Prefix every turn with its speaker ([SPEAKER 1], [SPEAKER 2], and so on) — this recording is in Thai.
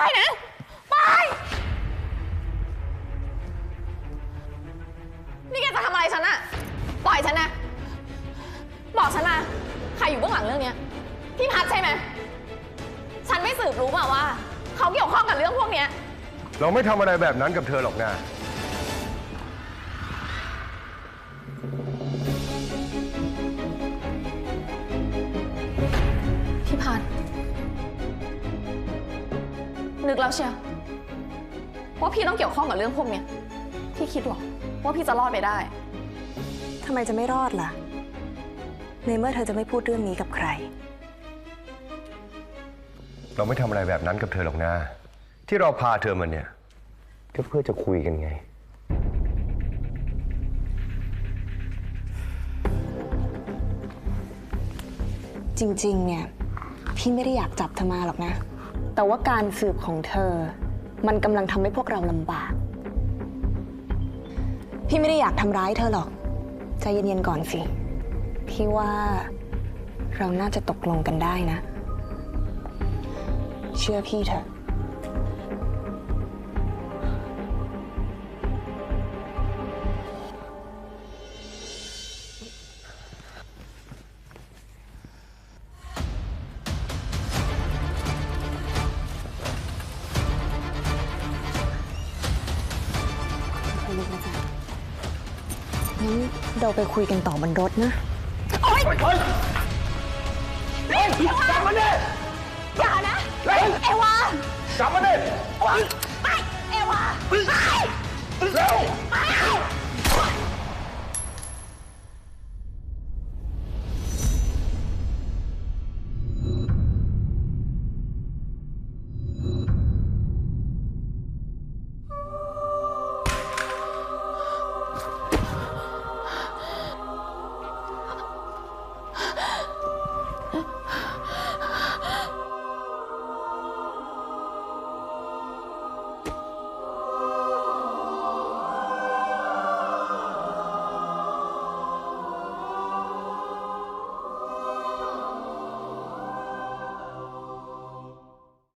[SPEAKER 1] ไปนะไปนี่แกจะทำอะไรฉันอะปล่อยฉันนะ บอกฉันมา ใครอยู่เบื้องหลังเรื่องเนี้ยพี่พัดใช่ไหม ฉันไม่สืบรู้มาว่า เขาเกี่ยวข้องกับเรื่องพวกเนี้ย
[SPEAKER 2] เราไม่ทำอะไรแบบนั้นกับเธอหรอกนะ
[SPEAKER 1] นึกแล้วเชียวว่าพี่ต้องเกี่ยวข้องกับเรื่องพวกเนี้ยพี่คิดหรอว่าพี่จะรอดไปได้
[SPEAKER 3] ทำไมจะไม่รอดล่ะ ในเมื่อเธอจะไม่พูดเรื่องนี้กับใคร
[SPEAKER 2] เราไม่ทำอะไรแบบนั้นกับเธอหรอกนะที่เราพาเธอมาเนี่ยก็เพื่อจะคุยกันไง
[SPEAKER 3] จริงๆเนี่ยพี่ไม่ได้อยากจับเธอมาหรอกนะ แต่ว่าการสืบของเธอ มันกำลังทำให้พวกเราลำบาก พี่ไม่ได้อยากทำร้ายเธอหรอก ใจเย็นๆก่อนสิ พี่ว่าเราน่าจะตกลงกันได้นะ เชื่อพี่เถอะ งั้นเราไปคุยกันต่อบนรถนะ
[SPEAKER 1] โอ๊ยเฮ้ยเฮ้ย
[SPEAKER 2] จับมันดิ
[SPEAKER 1] อย่านะ
[SPEAKER 2] เอ
[SPEAKER 1] วา
[SPEAKER 2] จับมันดิ
[SPEAKER 1] ไป เอวาไป
[SPEAKER 2] เร็วไป